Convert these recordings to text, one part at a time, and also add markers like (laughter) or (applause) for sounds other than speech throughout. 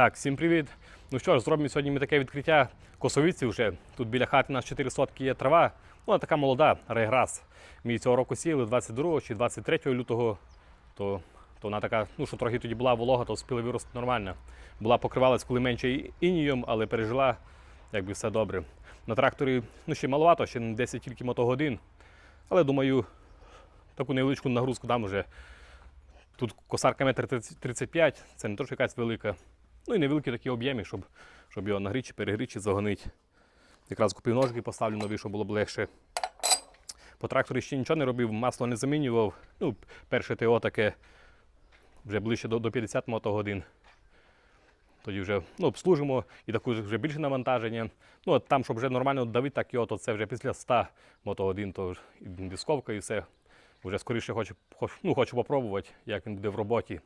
Так, всім привіт. Ну що ж, зробимо сьогодні ми таке відкриття косовиці вже. Тут біля хати у нас 4 сотки є трава. Вона така молода, реграс. Ми цього року сіяли 22 чи 23 лютого. То, то вона така, ну що трохи тоді була волога, то спіли вирости нормально. Була покривалась коли менше інієм, але пережила, якби все добре. На тракторі ну, ще маловато, ще 10 тільки мотогодин. Але думаю, таку невеличку нагрузку дам вже. Тут косарка метр 35, це не то, що якась велика. Ну і невеликі такі об'єми, щоб, щоб його нагріти, чи перегріти, чи загонити. Якраз купив ножики, поставлю нові, щоб було б легше. По тракторі ще нічого не робив, масло не замінював. Ну, перше ТО таке вже ближче до, до 50 мотогодин. Тоді вже ну, обслужимо і таку вже більше навантаження. Ну, от там, щоб вже нормально давити, так його, то це вже після 100 мотогодин, то дисковка і все. Вже скоріше хочу, хоч- ну, хочу попробувати, як він буде в роботі.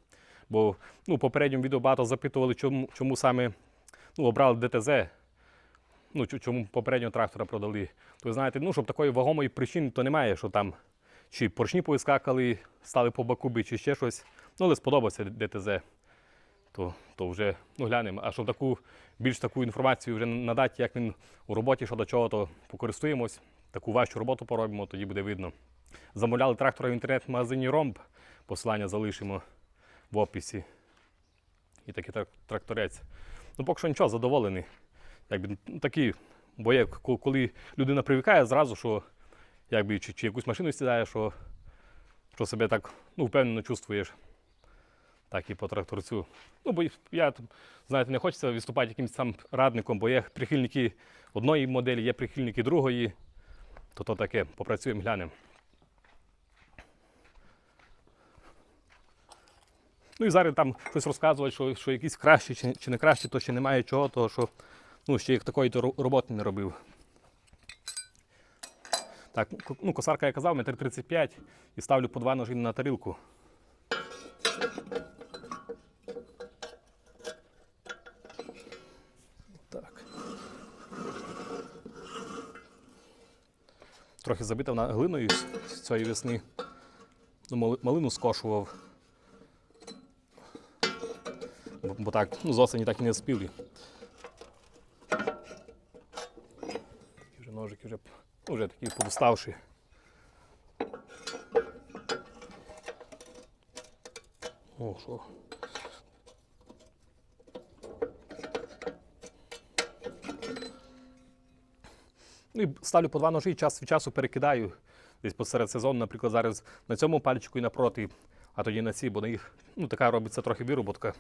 Бо ну, попередньому відео багато запитували, чому, чому саме ну, обрали ДТЗ. Ну, чому попереднього трактора продали. То ви знаєте, ну, щоб такої вагомої причини то немає, що там чи поршні повискакали, стали по бакубі, чи ще щось. Ну, але сподобався ДТЗ. То, то вже ну, глянемо. А щоб таку більш таку інформацію вже надати, як він у роботі, що до чого, то покористуємось. Таку важчу роботу поробимо, тоді буде видно. Замовляли трактора в інтернет-магазині Ромб. Посилання залишимо в описі. І такий трак- тракторець. Ну, поки що нічого, задоволений. Якби, ну, такі, бо є, коли людина привикає зразу, що якби, чи, чи якусь машину сідає, що, що себе так ну, впевнено чувствуєш. Так і по тракторцю. Ну, бо я, знаєте, не хочеться виступати якимось там радником, бо є прихильники одної моделі, є прихильники другої. То то таке, попрацюємо, глянемо. Ну і зараз там щось розказувати, що, що якісь кращі чи, чи не кращі, то ще немає чого, того що ну, ще як такої то роботи не робив. Так, ну, ну, косарка я казав, метр 35 і ставлю по два ножі на тарілку. Так. Трохи забита глиною з цієї весни. Ну, малину скошував. Бо, так, ну, з осені так і не. Такі вже ножики вже, ну, вже такі подуставші. О, що? Ну і ставлю по два ножі, і час від часу перекидаю. Десь посеред сезону, наприклад, зараз на цьому пальчику і напроти, а тоді на цій, бо на їх ну, така робиться трохи вироботка.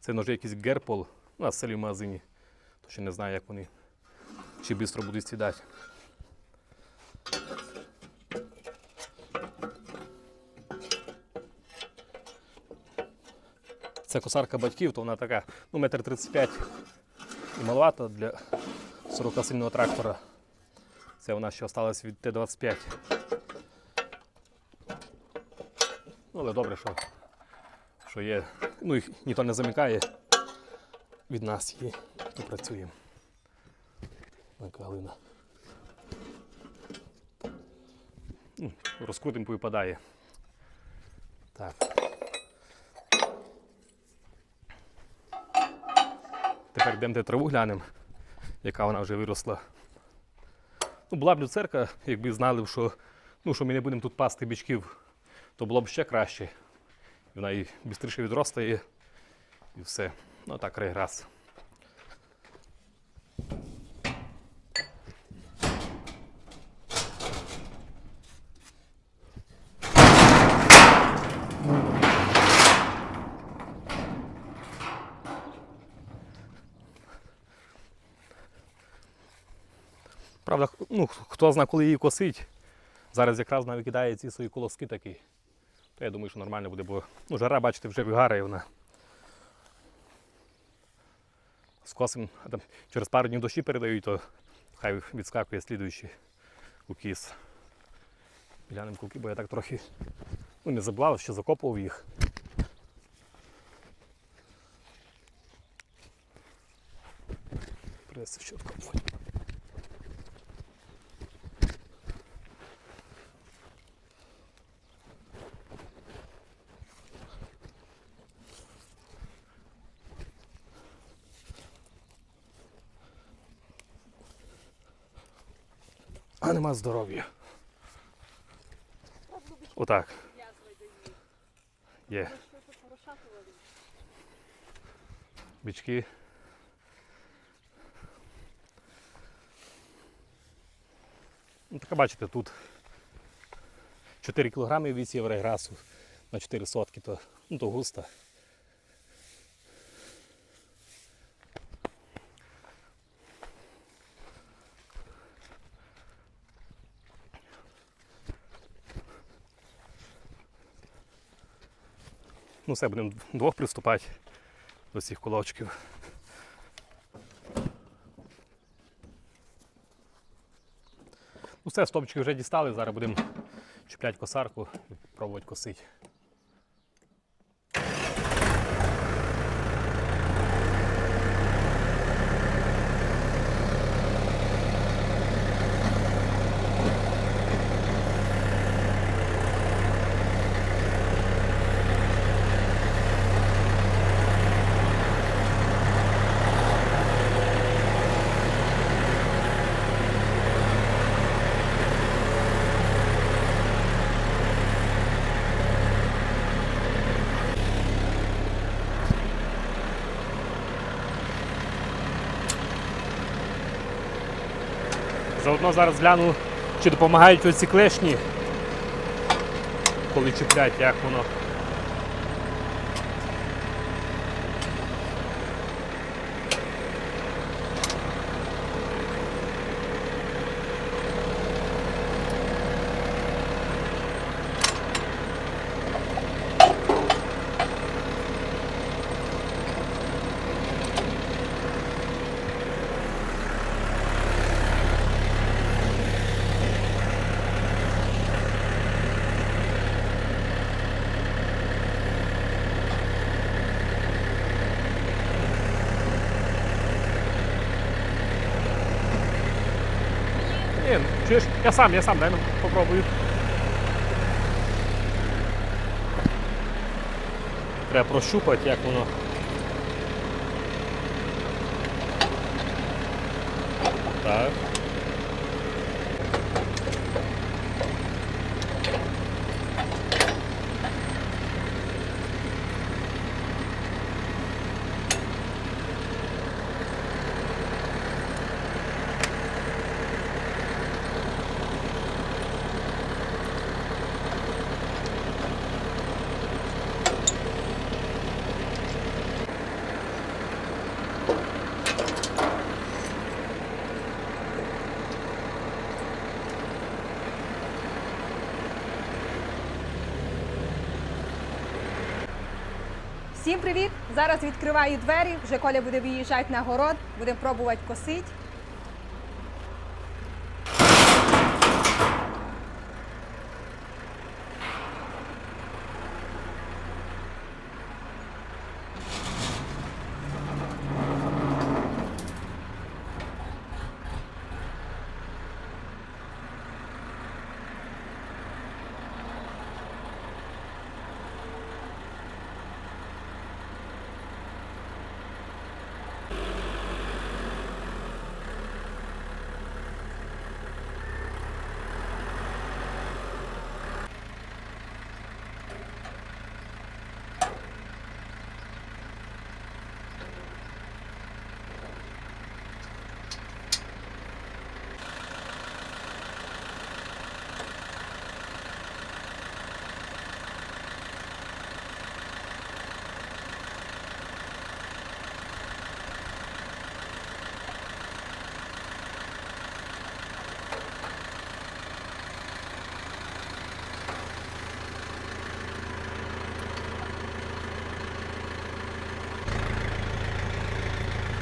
Це ножі якийсь герпол, у нас в селі в магазині. То ще не знаю, як вони чи швидко будуть сідати. Це косарка батьків, то вона така, ну, метр 35 і маловато для 40-сильного трактора. Це вона ще осталась від Т-25. Ну, але добре, що, що є. Ну, їх ніхто не замикає. Від нас. І працюємо. Така глина. Ну, Розкрутимо, повипадає. Так. Тепер йдемо траву глянемо, яка вона вже виросла. Ну, була б люцерка, якби знали, що, ну, що ми не будемо тут пасти бичків, то було б ще краще. Вона і швидше відростає, і все. Ну так, реграс. Ну, хто знає, коли її косить, зараз якраз вона викидає ці свої колоски такі. То я думаю, що нормально буде, бо ну, жара, бачите, вже вигарає вона. Скосим, а там через пару днів дощі передають, то хай відскакує слідуючий укіс. Глянемо кулки, бо я так трохи ну, не забував, що закопував їх. Придеться ще а нема здоров'я. Отак. Є. Бички. Ну, така бачите, тут 4 кг вісів реграсу на 4 сотки, то, ну, то густо. Ну, все, будемо двох приступати до цих кулачків. Ну все, стопчики вже дістали, зараз будемо чіпляти косарку і пробувати косити. Заодно зараз гляну, чи допомагають оці клешні, коли чіплять, як воно. Ні, ну, чуєш, я сам, я сам, дай ну, попробую. Треба прощупати, як воно. Так. Всім привіт! Зараз відкриваю двері. Вже Коля буде виїжджати на город, будемо пробувати косити.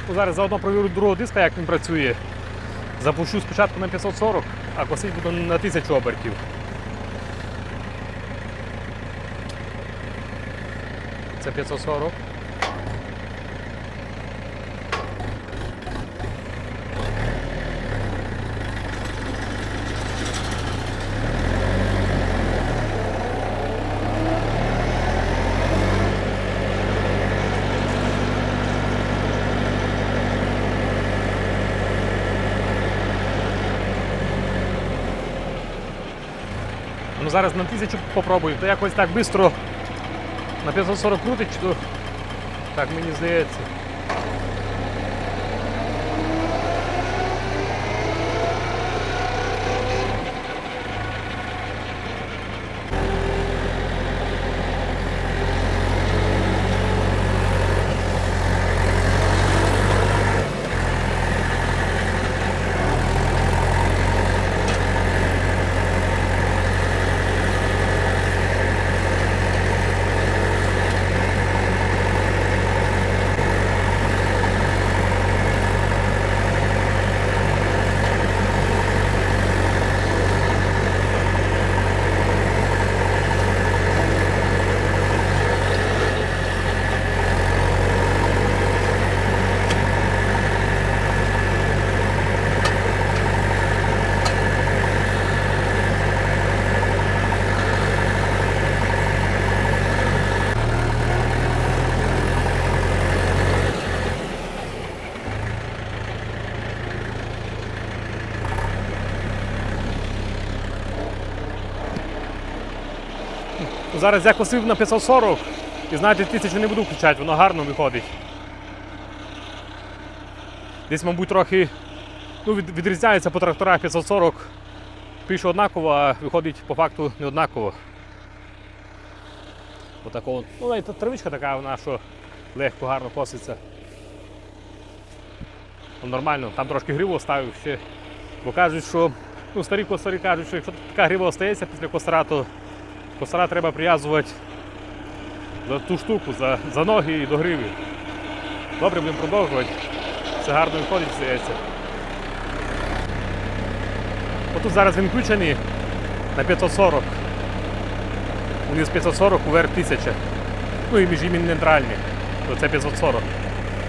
Ну, зараз заодно провірю другого диска, як він працює. Запущу спочатку на 540, а косить буду на 1000 обертів. Це 540. Ну, зараз на 1000 попробую, то якось так швидко на 540 крутить, то так мені здається. Зараз я косив на 540 і знаєте, тисячу не буду включати, воно гарно виходить. Десь, мабуть, трохи ну, від, відрізняється по тракторах 540. Пише однаково, а виходить по факту не однаково. Отакого. Ну, навіть травичка така, вона що легко, гарно коситься. Ну, нормально, там трошки гриву оставив ще. Бо кажуть, що ну, старі косарі кажуть, що якщо така грива остається після косара, то косара треба прив'язувати за ту штуку, за, за ноги і до гриви. Добре, будемо продовжувати. Це гарно виходить, здається. Отут зараз він включений на 540. Униз 540, уверх 1000. Ну і між ними нейтральні. То це 540.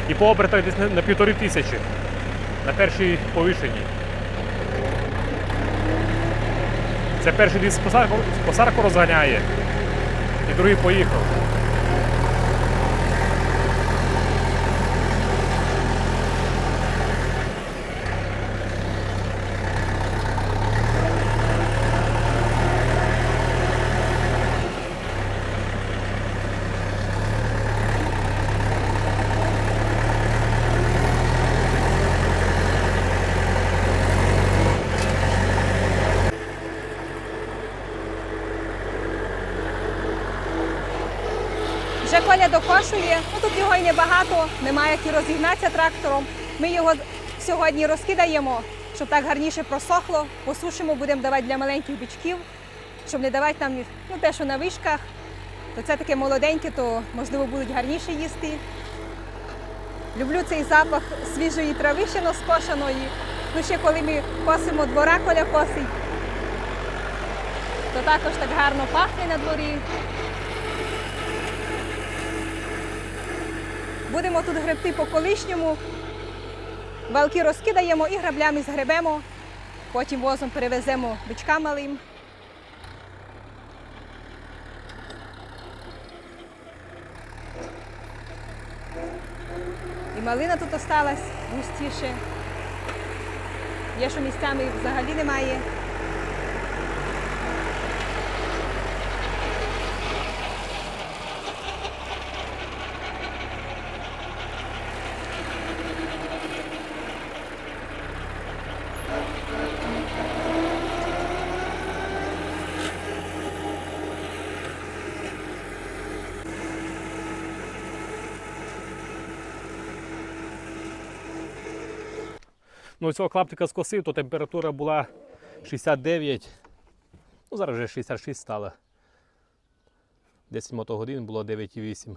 І по обертах на півтори тисячі. На першій повишенні. Це перший ліс посарку, посарку розганяє, і другий поїхав. Вже Коля докошує, ну тут його і небагато, немає як і розігнатися трактором. Ми його сьогодні розкидаємо, щоб так гарніше просохло. Посушимо, будемо давати для маленьких бичків, щоб не давати нам ну, те, що на вишках. То це таке молоденьке, то можливо будуть гарніше їсти. Люблю цей запах свіжої трави ще скошеної. Ну ще коли ми косимо двора, коля косить, то також так гарно пахне на дворі. Будемо тут гребти по колишньому. Валки розкидаємо і граблями згребемо. Потім возом перевеземо бичкам малим. І малина тут осталась густіше. Є, що місцями взагалі немає. Ну, цього клаптика скосив, то температура була 69. Ну, зараз вже 66 стала. 10 мотогодин було 9,8.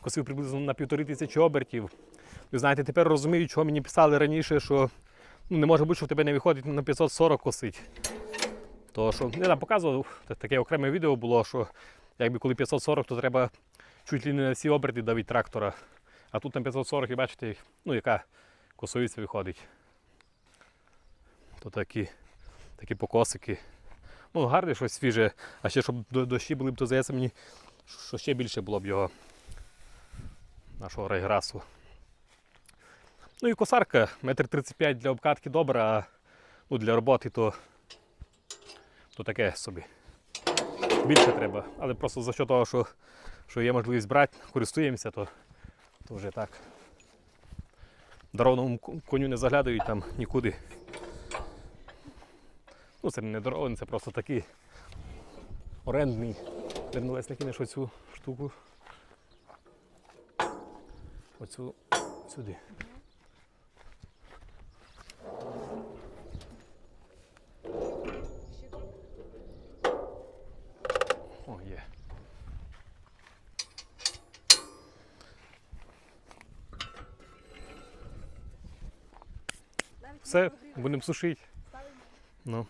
Косив приблизно на півтори тисячі обертів. Ви знаєте, тепер розумію, чого мені писали раніше, що ну, не може бути, що в тебе не виходить на 540 косить. То що я там показував, таке окреме відео було, що якби коли 540, то треба чуть ли не на всі оберти давити трактора. А тут на 540 і бачите, ну яка косовиця виходить. То такі, такі покосики. Ну, гарне щось свіже, а ще щоб до- дощі були б, то здається мені, що ще більше було б його нашого райграсу. Ну і косарка, метр 35 для обкатки добра, а ну, для роботи то то таке собі. Більше треба, але просто за що того, що, що є можливість брати, користуємося, то, то вже так. Дорожному коню не заглядають там нікуди. Ну, це не дарований, це просто такий орендний. Дернолесник кинеш оцю штуку. Оцю сюди. О, є. Все, будемо сушити. Ну.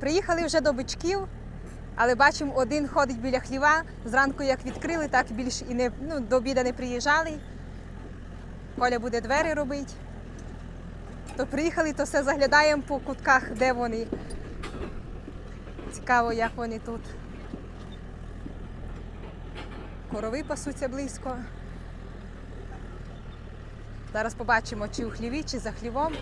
Приїхали вже до бичків, але бачимо, один ходить біля хліва. Зранку як відкрили, так більш і не ну, до обіда не приїжджали. Коля буде двері робити. То приїхали, то все заглядаємо по кутках, де вони. Цікаво, як вони тут. Корови пасуться близько. Зараз побачимо, чи у хліві, чи за хлівом.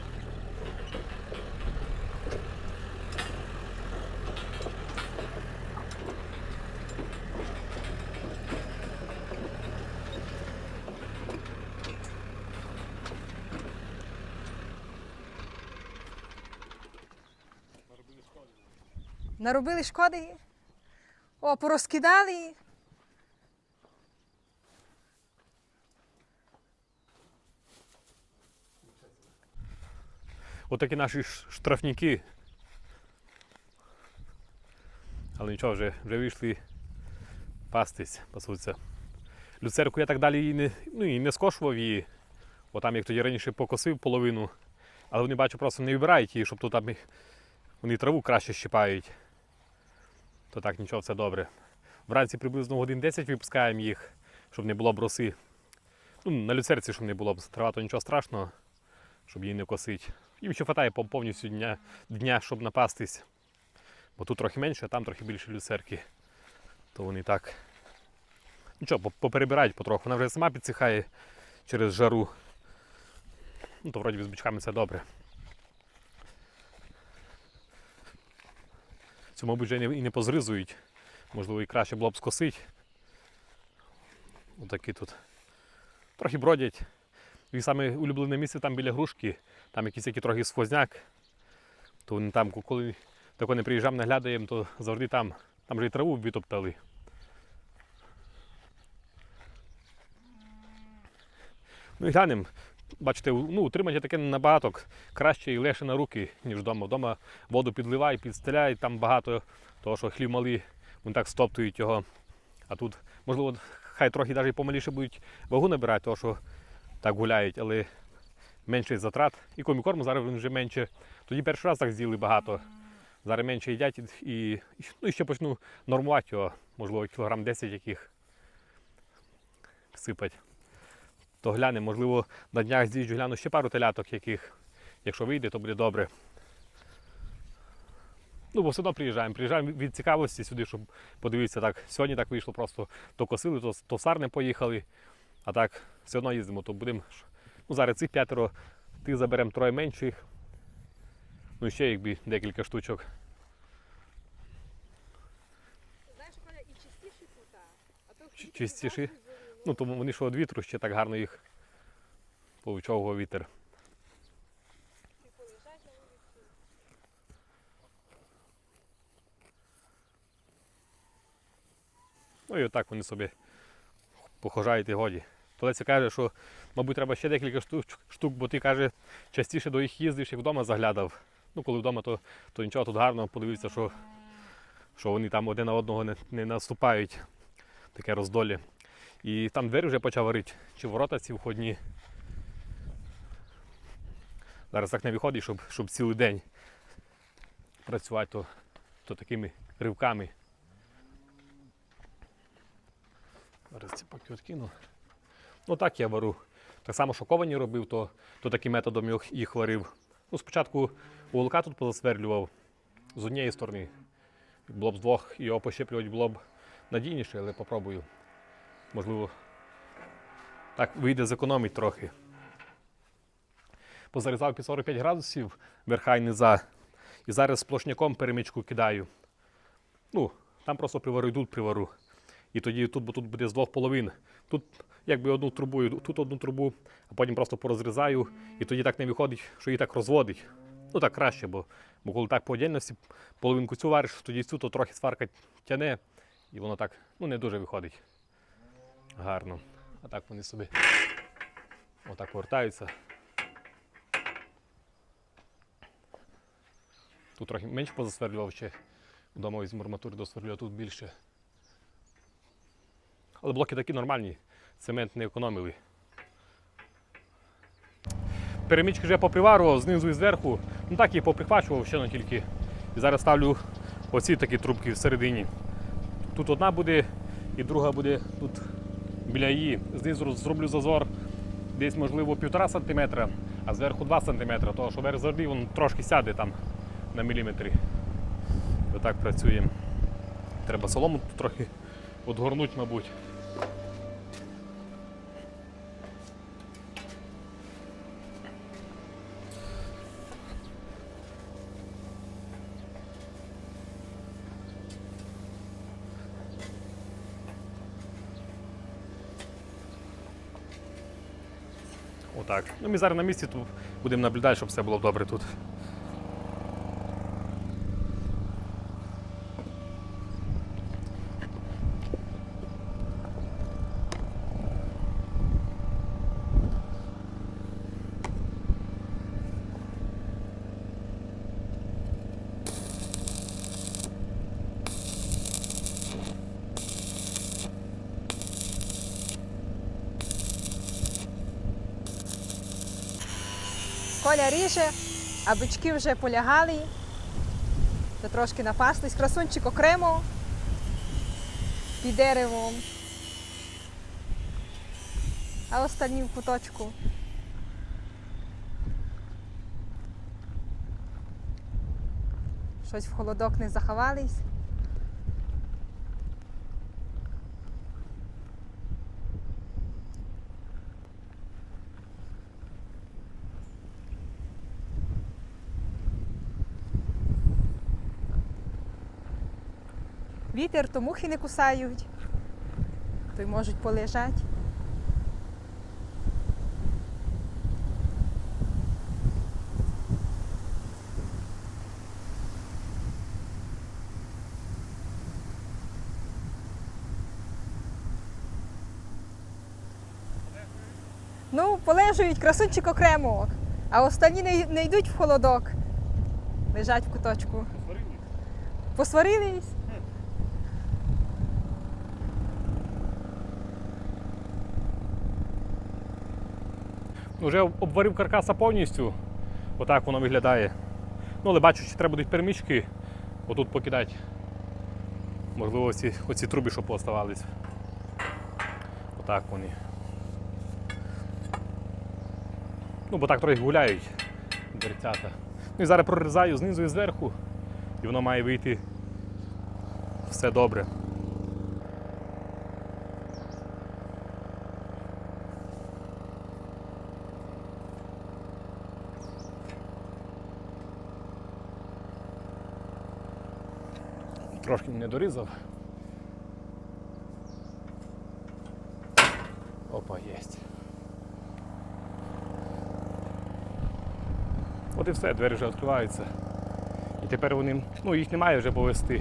Наробили шкоди. О, порозкидали. Отакі наші штрафники. Але нічого, вже, вже вийшли пастись, пасуться. Люцерку я так далі і не, ну, і не скошував її. Бо там, як тоді раніше покосив половину, але вони бачу, просто не вибирають її, щоб тут там вони траву краще щипають. То так, нічого, все добре. Вранці приблизно годин 10 випускаємо їх, щоб не було б роси. Ну, на люцерці, щоб не було трава, то нічого страшного, щоб її не косить. Їм ще хватає повністю дня, дня, щоб напастись. Бо тут трохи менше, а там трохи більше люцерки. То вони так. Нічого, по- поперебирають потроху. Вона вже сама підсихає через жару. Ну, то вроді з бичками це добре. Цю, мабуть, вже і не- позризують. Можливо, і краще було б скосити. Отакі тут. Трохи бродять. І саме улюблене місце там біля грушки, там якийсь який трохи сквозняк. То вони там, коли тако не приїжджаємо, наглядаємо, то завжди там, там вже і траву витоптали. Ну і глянемо. Бачите, ну, утримання таке набагато краще і легше на руки, ніж вдома. Вдома воду підливай, підстеляй, там багато того, що хлів малий, вони так стоптують його. А тут, можливо, хай трохи навіть помаліше будуть вагу набирати, того, що так гуляють, але менше затрат. І комікорму зараз він вже менше. Тоді перший раз так з'їли багато. Зараз менше їдять і, ну, ще почну нормувати його, можливо, кілограм 10 яких сипать. То глянемо, можливо, на днях з'їжджу гляну ще пару теляток, яких, якщо вийде, то буде добре. Ну, бо все одно приїжджаємо. Приїжджаємо від- цікавості сюди, щоб подивитися так. Сьогодні так вийшло, просто то косили, то, то в сарни поїхали. А так, все одно їздимо, то будемо. Ну, зараз цих п'ятеро, ти заберемо троє менших. Ну і ще якби декілька штучок. Знаєш, і чистіші тут, а то Чи- чистіші? Ну, тому вони що від вітру ще так гарно їх повичовував вітер. Ну і отак вони собі похожають і годі. Толеся каже, що, мабуть, треба ще декілька штук, бо ти каже, частіше до їх їздиш, як вдома заглядав. Ну, коли вдома, то, то нічого тут гарно, подивився, що, що вони там один на одного не, не наступають. Таке роздолі. І там двері вже почав варити, чи ворота ці входні. Зараз так не виходить, щоб, щоб цілий день працювати, то, то такими ривками. Зараз ці поки відкину. Ну так я вару. Так само шоковані робив, то, то таким методом їх- варив. Ну, спочатку вулка тут позасверлював з однієї сторони. Було б з двох його пощеплювати було б надійніше, але попробую. Можливо, так вийде зекономить трохи. Позарізав під 45 градусів верха і низа. І зараз сплошняком перемичку кидаю. Ну, там просто привару і тут привару. І тоді тут, бо тут буде з двох половин. Тут якби одну трубу, тут одну трубу, а потім просто порозрізаю, і тоді так не виходить, що її так розводить. Ну так краще, бо, бо коли так по отдельності половинку цю вариш, тоді цю, то трохи сварка тяне, і воно так ну, не дуже виходить. Гарно. А так вони собі отак повертаються. Тут трохи менше позасверлював ще вдома із арматури досверлював, тут більше. Але блоки такі нормальні, цемент не економили. Перемічки вже поприварував знизу і зверху. Ну так і поприхвачував ще не тільки. І зараз ставлю оці такі трубки всередині. Тут одна буде і друга буде тут біля її. Знизу зроблю зазор десь, можливо, півтора сантиметра, а зверху 2 см, тому що верх завжди він трошки сяде там на міліметрі. Отак працюємо. Треба солому трохи одгорнути, мабуть. Отак. Ну, ми зараз на місці тут будемо наблюдати, щоб все було добре тут. Коля ріже, а бички вже полягали. Вже трошки напаслись. Красунчик окремо під деревом. А останні в куточку. Щось в холодок не заховались. Вітер, то мухи не кусають, то й можуть полежати. Ну, полежують красунчик окремо, а останні не, не йдуть в холодок. Лежать в куточку. Посварились? Вже обварив каркаса повністю. Отак воно виглядає. Ну, але бачу, що треба будуть перемічки отут покидати. Можливо, оці, оці труби, що пооставались. Отак вони. Ну, бо так трохи гуляють дверцята. Ну і зараз прорізаю знизу і зверху, і воно має вийти все добре. Трошки не дорізав. Опа, єсть. От і все, двері вже відкриваються. І тепер вони, ну їх немає вже повести.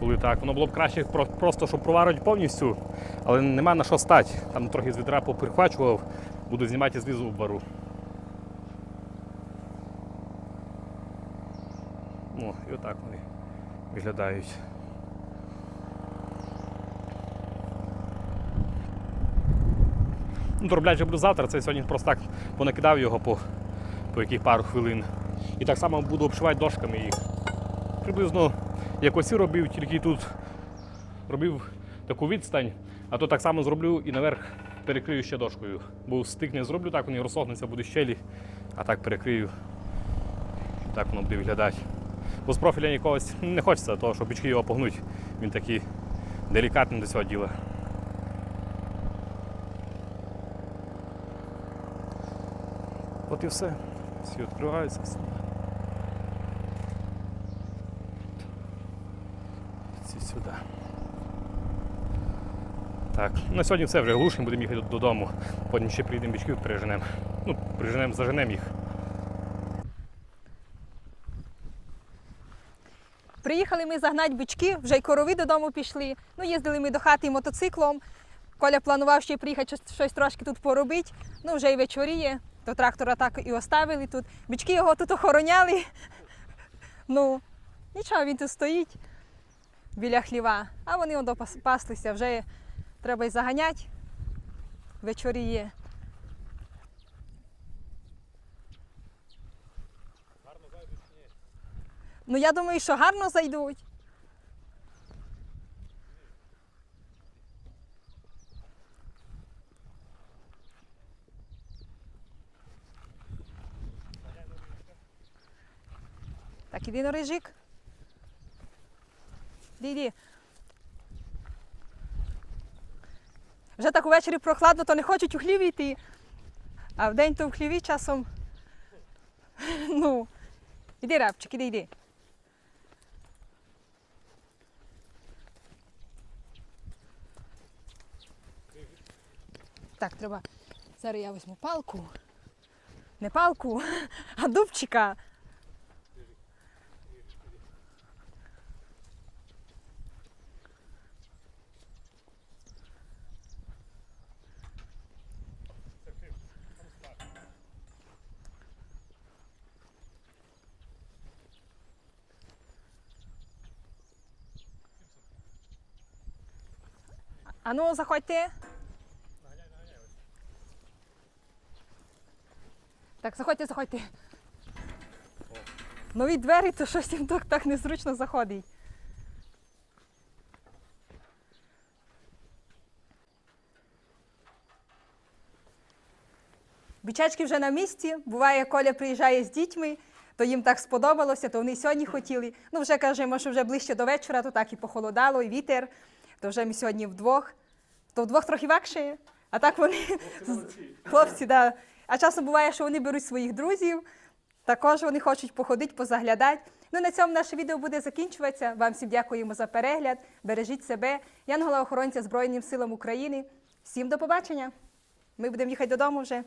Коли так. Воно було б краще просто, щоб проварити повністю, але нема на що стати. Там трохи з відра поприхвачував, буду знімати знизу в бару. Ну, і отак вони виглядають. Ну, дроблять буду завтра, це сьогодні просто так понакидав його по, по яких пару хвилин. І так само буду обшивати дошками їх. Приблизно як осі робив, тільки тут робив таку відстань, а то так само зроблю і наверх перекрию ще дошкою. Бо стик не зроблю, так вони розсохнуться, буде щелі, а так перекрию. І так воно буде виглядати. Бо з профіля якогось не хочеться того, щоб бички його погнуть. Він такий делікатний до цього діла. От і все. Всі відкриваються. всі. Сюди. Так, на сьогодні все вже глушимо, будемо їхати додому. Потім ще приїдемо бичків переженемо. Ну, приженемо, заженемо їх. Приїхали ми загнати бички, вже й корови додому пішли. Ну, їздили ми до хати мотоциклом. Коля планував ще приїхати щось, трошки тут поробити. Ну, вже й вечоріє, то трактора так і оставили тут. Бички його тут охороняли. (laughs) Ну, нічого, він тут стоїть біля хліва. А вони он паслися, вже треба й заганяти. Вечоріє. Ну, я думаю, що гарно зайдуть. Так, іди на рижик. Іди. Вже так увечері прохладно, то не хочуть у хлів йти. А вдень то в хліві часом. (laughs) Ну, іди, рабчик, іди, іди. Так, треба. Зараз я візьму палку. Не палку, (laughs) а дубчика. А ну, заходьте. Так, заходьте, заходьте. Нові двері, то щось їм так, так незручно заходить. Бичачки вже на місці. Буває, Коля приїжджає з дітьми, то їм так сподобалося, то вони сьогодні хотіли. Ну, вже кажемо, що вже ближче до вечора, то так і похолодало, і вітер. То вже ми сьогодні вдвох. То вдвох трохи вакше, а так вони хлопці, да. А часом буває, що вони беруть своїх друзів. Також вони хочуть походити, позаглядати. Ну, на цьому наше відео буде закінчуватися. Вам всім дякуємо за перегляд. Бережіть себе. Янгола охоронця Збройним силам України. Всім до побачення. Ми будемо їхати додому вже.